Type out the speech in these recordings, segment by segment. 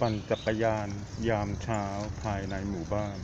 ปั่นจักรยานยามเช้าภายในหมู่บ้าน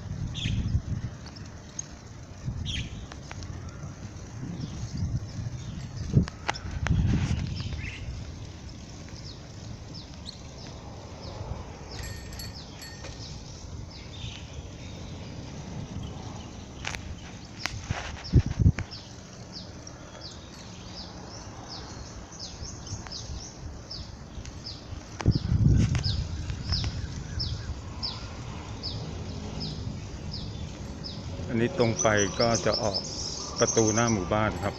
อันนี้ตรงไปก็จะออกประตูหน้าหมู่บ้านครับ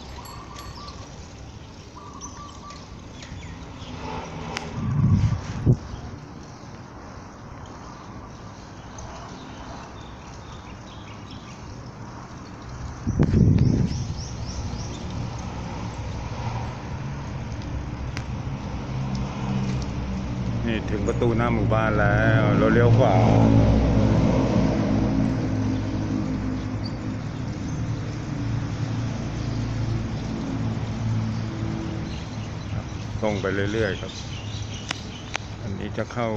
นี่ถึงประตูหน้าหมู่บ้านแล้ว เราเลี้ยวขวา รงไปเรื่อยๆครับ อันนี้จะเข้า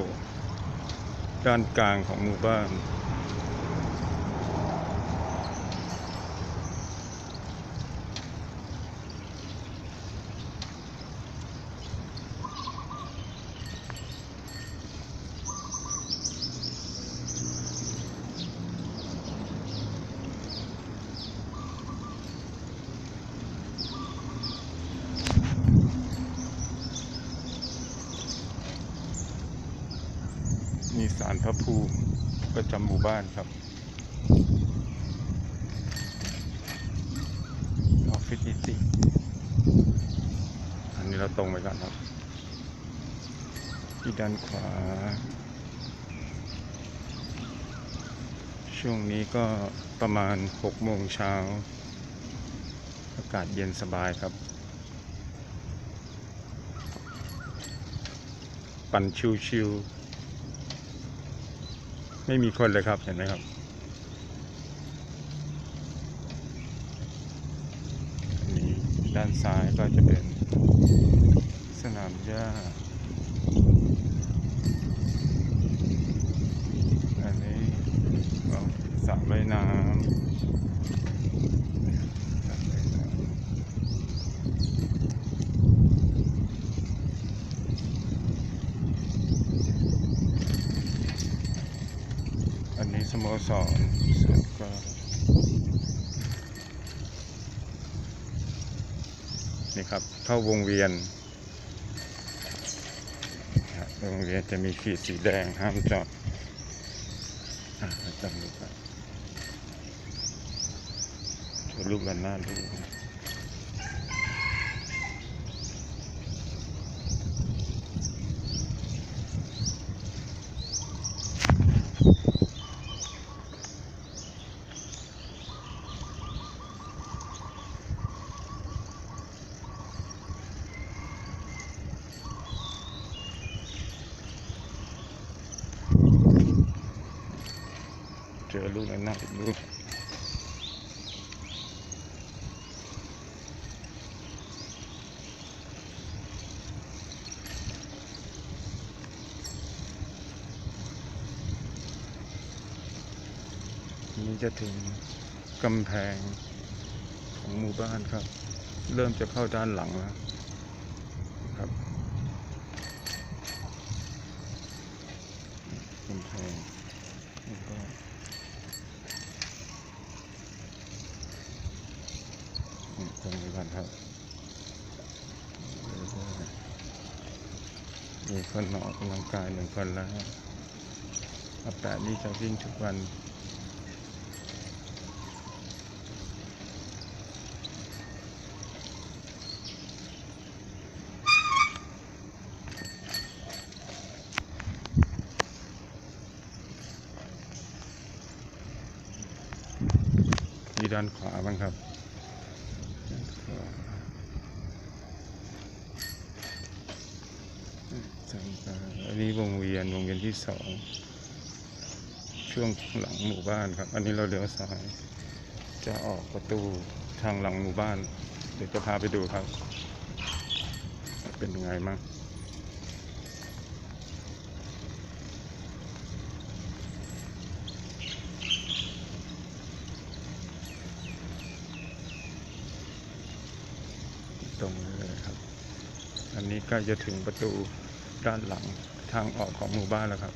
ด้านกลางของหมู่บ้าน มีสารพระภูมิประจำหมู่บ้านครับออฟฟิศนิติอันนี้เราตรงไปกันครับ ที่ด้านขวา ช่วงนี้ก็ประมาณ6โมงเช้า อากาศเย็นสบายครับ ปั่นชิวๆ ไม่มีคนเลยครับเห็นไหมครับนี่ด้านซ้ายก็จะเป็นสนามหญ้า อันนี้ก็สระว่ายน้ำสระว่ายน้ำอันนี้ สสรส่วนกลางนี่ครับเข้าวงเวียนวงเวียนจะมีขีดสีแดงห้ามจอดจำดูครับชนลูกกันหน้าลูก เจอรูปกันหน้าดูนี่จะถึงกำแพงของหมู่บ้านครับ เริ่มจะเข้าด้านหลังแล้วครับกำแพงหมู่บ้าน นี่ตรง ครับมีคนมาออกกำลังกายหนึ่งคนแล้วอาแปะนี่จะวิ่งทุกวันนี่ด้านขวาบ้างครับ จำปาอันนี้วงเวียนวงเวียนที่สองช่วงหลังหมู่บ้านครับ อันนี้เราเลี้ยวซ้าย จะออกประตูทางหลังหมู่บ้าน เดี๋ยวจะพาไปดูครับ เป็นยังไงมั้งตรงเลยครับ อันนี้ก็จะถึงประตู ด้านหลังทางออกของหมู่บ้านแล้วครับ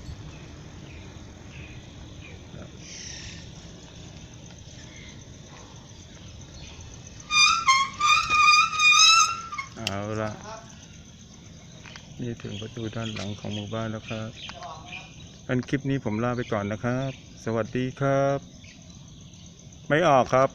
เอาละนี่ถึงประตูด้านหลังของหมู่บ้านแล้วครับ อันคลิปนี้ผมลาไปก่อนนะครับ สวัสดีครับ ไม่ออกครับ